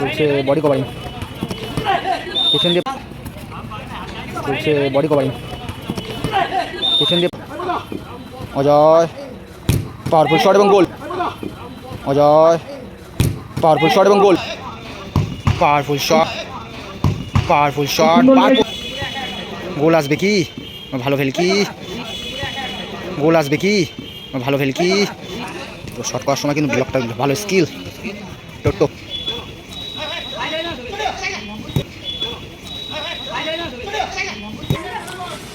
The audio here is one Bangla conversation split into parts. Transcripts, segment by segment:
চলছে বডি কভারিং পেছন দিয়ে চলছে বডি কভারিং পেছন দিয়ে অজয় পাওয়ারফুল শট এবং গোল অজয় পাওয়ারফুল শট এবং goal powerful shot powerful shot goal আসবে কি? ভালো ফেলকি গোল আসবে কি? ভালো ফেলকি তো শট করার সময় কিন্তু ব্লকটা ভালো স্কিল টোটো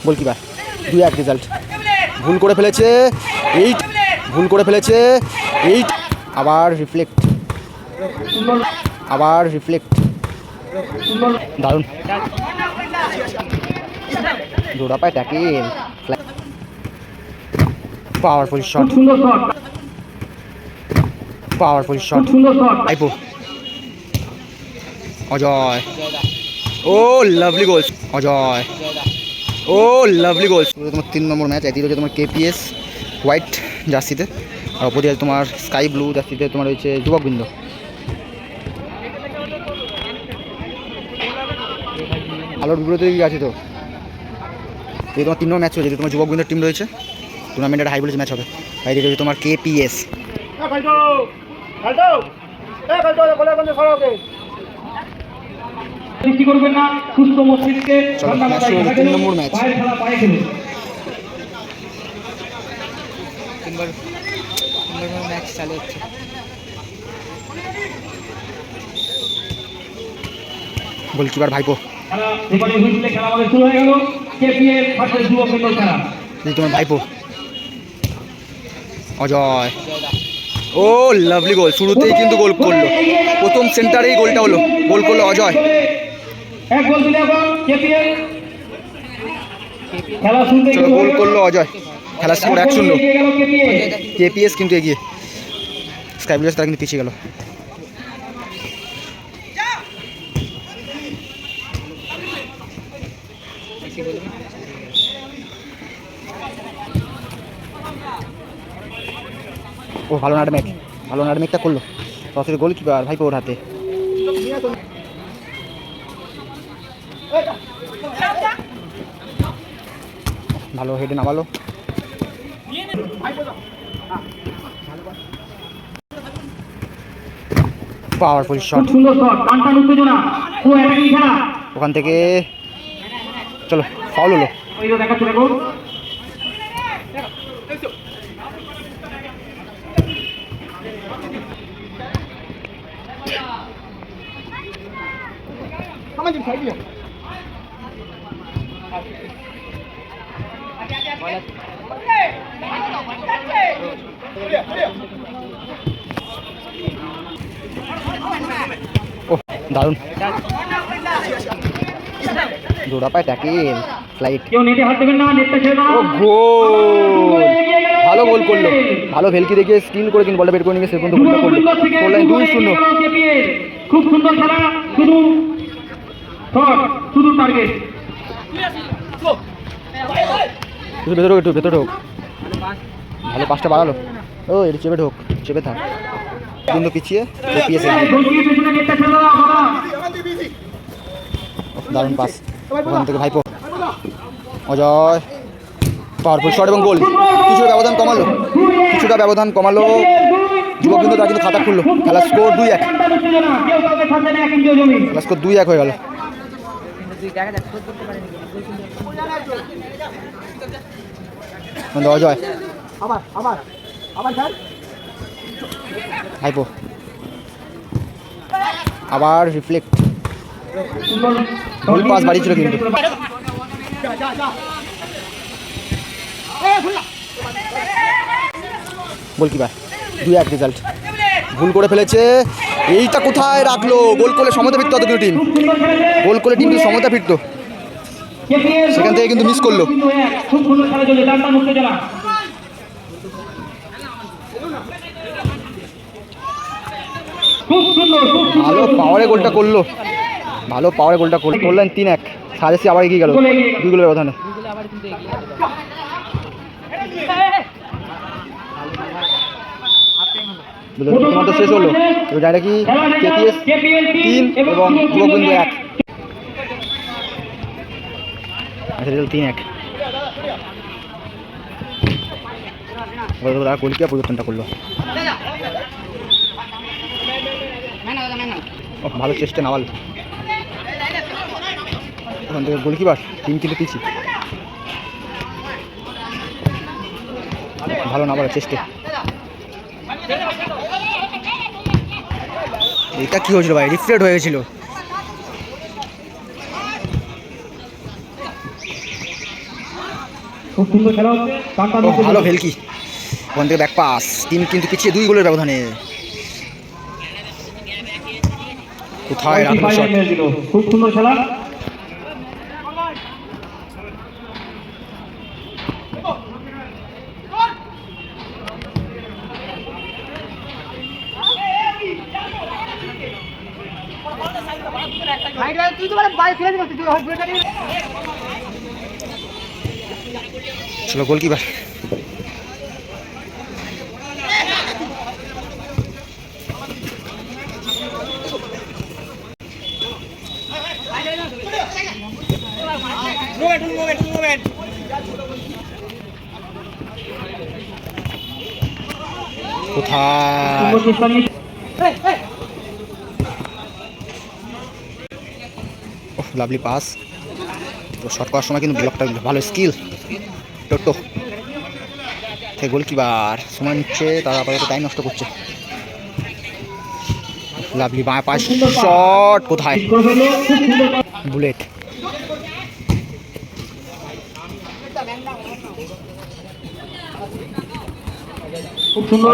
গোলকিপার। দুই এক রেজাল্ট ভুল করে ফেলেছে। এইট ভুল করে ফেলেছে। এইট আবার রিফ্লেক্ট আবার রিফ্লেক্ট দারুণ। জোড়া পায় tackle powerful shot powerful shot আইপো Ajay. Oh lovely goals Ajay. Oh lovely goals তোমার তিন নম্বর ম্যাচ একদিকে রয়েছে তোমার কেপিএস হোয়াইট জার্সিতে আর অপরদিকে আছে তোমার স্কাই ব্লু জার্সিতে তোমার রয়েছে যুবকবৃন্দ আলোর বিপরীতে আছে তো। এই তোমার তিন নম্বর ম্যাচ হয়েছে তোমার যুবকবৃন্দের টিম রয়েছে। টুর্নামেন্টের হাই ভোল্টেজ ম্যাচ হবে। আর এদিকে রয়েছে তোমার কেপিএস সৃষ্টি করবেন না? সুস্থ মস্তিষ্কে চলো, ঠান্ডা ম্যাচ মাথায় শুরু খেলা খেলুন। পায়ের খেলা পায়ে খেলুন ম্যাচ চালু হচ্ছে গোলকিপার ভাইপো। খেলা এবারে খেলা আমাদের শুরু হয়ে গেল। কেপিএল ভার্সেস যুব বেঙ্গল খেলা। তোমার ভাইপো। অজয়। ও লাভলি গোল শুরুতেই কিন্তু গোল করল। প্রথম সেন্টারেই গোলটা হলো। গোল করল অজয়। চলো গোল করল অজয়। খেলার স্কোর এক শূন্য। কেপিএস কিন্তু এগিয়ে। স্কাই ব্লুজ তারা কিন্তু পিছিয়ে গেল। ও ভালো নাটমেক ভালো নাটমেকটা করল। সরাসরি গোল কিপার ভাইপো ওর হাতে। ভালো হেডে নামালো। পাওয়ারফুল শট ওখান থেকে চলো ফাউল হলো। ওই যে দেখাচ্ছে দেখো দারুণ জোড়া পায় ট্যাকেল ফ্লাইট কেউ নেটে হাত দেবেন না নেটটা ছেড়ে দাও ও গোল ভালো গোল করল ভালো ভেলকি দেখিয়ে স্কিল করে কিন্তু বলটা বের করে নিয়ে সে পর্যন্ত গোলটা করল গোল লাইন দুই শূন্য খুব সুন্দর খেলা শুধু শট শুধু টার্গেট ভেতরে ঢোক, একটু ভেতরে ঢোক। ভালো পাঁচটা বাড়ালো। ও এটা চেপে ঢোক চেপে থাক। কিন্তু পিছিয়ে বাবা। দারুণ পাস। ওখান থেকে ভাইপো। অজয়। পাওয়ারফুল শট এবং গোল। কিছুটা ব্যবধান কমালো। কিছুটা ব্যবধান কমালো। যুবক কিন্তু তার কিন্তু খাতা খুললো। খেলার স্কোর দুই এক। টান টান উত্তেজনা কেউ কাউকে ছাড়ছে অজয় ভাইপো আবার রিফ্লেক্ট গোল পাস বাড়িয়েছিল কিন্তু। গোলকিপার। দুই এক রেজাল্ট ভুল করে ফেলেছে। এইটা কোথায় রাখল? গোল করলে সমতা ফিরতো অতগুলো টিম। গোল করলে টিম কিন্তু সমতা ফিরতো। সেখান থেকে কিন্তু মিস করল। ভালো পাওয়ারে গোলটা করল। ভালো পাওয়ারে গোলটা করল। করলেন তিন এক। সাজেসি আবার এগিয়ে গেল। দুই গোলের ব্যবধানে। শেষ হলো। কি তিন এবং যুবকবিন্দু এক। আচ্ছা তিন এক। করল। ভালো চেষ্টা নাওয়াল। ওখান থেকে গোলকিপার টিম কিন্তু পিছি ভালো নাওয়াল চেষ্টা। এটা কি হয়েছিল ভাই? রিফ্লেক্ট হয়ে গেছিল। ভালো ভেলকি ওখান থেকে ব্যাক পাস টিম কিন্তু পিছিয়ে দুই গোলের ব্যবধানে। কোথায় রাখল শট খুব সুন্দর খেলা। চলো গোলকিপার। কোথায় সুন্দর চেষ্টা নিয়ে লাভলি পাস। তো শট করার সময় কিন্তু ব্লকটা ভালো স্কিল টোটো সে গোলকিপার সময় নিচ্ছে তারা আপাতত টাইম নষ্ট করছে। লাভলি বাঁ পাশ শট কোথায়? বুলেট খুব সুন্দর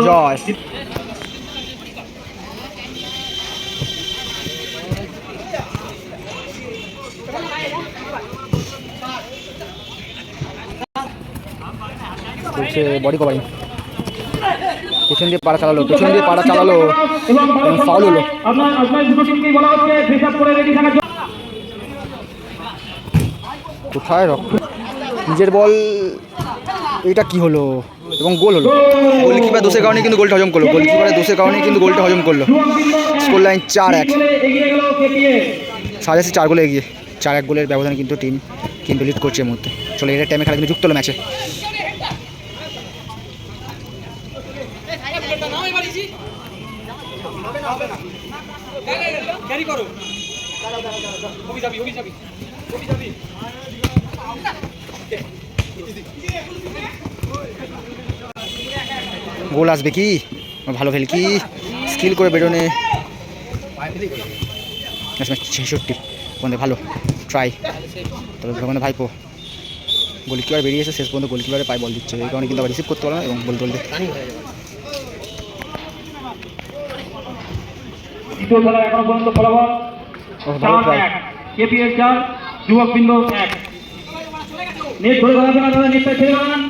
অজয় বডি কভারিং পেছন দিয়ে পাড়া চালালো, পেছন দিয়ে পাড়া চালালো foul হলো। হচ্ছে কোথায় রক্ত? নিজের বল এটা কি হলো? এবং গোল হলো। গোলকিপার দোষের কারণে কিন্তু গোলটা হজম করল। গোলকিপারের দোষের কারণে কিন্তু গোলটা হজম করল। স্কোর লাইন চার এক। সাজাসি চার গোলে এগিয়ে। চার এক গোলের ব্যবধানে কিন্তু টিম কিন্তু লিড করছে এর মধ্যে চলো এর টাইমে খেলা কিন্তু যুক্ত হলো ম্যাচে গোল আসবে কি? ভালো ফেল কি? স্কিল করে বেরোনে। ছেষট্টি। ওখানে ভালো। ট্রাই তবে ওখানে ভাইপো। গোলকিপার বেরিয়েছে শেষ পর্যন্ত গোলকিপারে পায়ে বল দিচ্ছে। এই কারণে কিন্তু আবার রিসিভ করতে পারল না এবং বল তুলতে দ্বিতীয় খেলা এখনও পর্যন্ত ফলাফল? চার এক। কেপিএস চার যুবক বিন্দু এক। নেট ধরে দাঁড়াবে না দাদা নেটটা ছেড়ে দাঁড়ান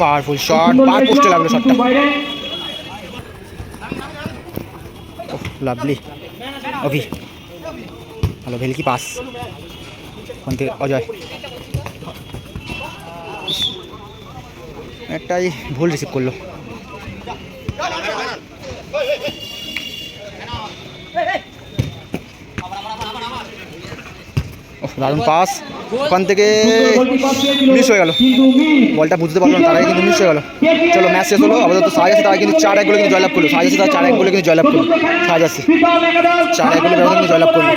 পাওয়ারফুল শট পার পোস্টে লাগল শটটা লাভলি অভি ভালো ভেলকি পাস ওখান থেকে অজয়। একটাই ভুল রিসিভ করল। দারুণ পাস ওখান থেকে মিস হয়ে গেল। বলটা বুঝতে পারল না, তারাই কিন্তু মিস হয়ে গেল। চলো ম্যাচ শেষ হলো। আপাতত আছে তারা কিন্তু চার এক কিন্তু জয়লাভ করল। আছে তারা চার এক গোলে কিন্তু জয়লাভ করল। আছে চার এক গোলে ব্যবধানে জয়লাভ করল।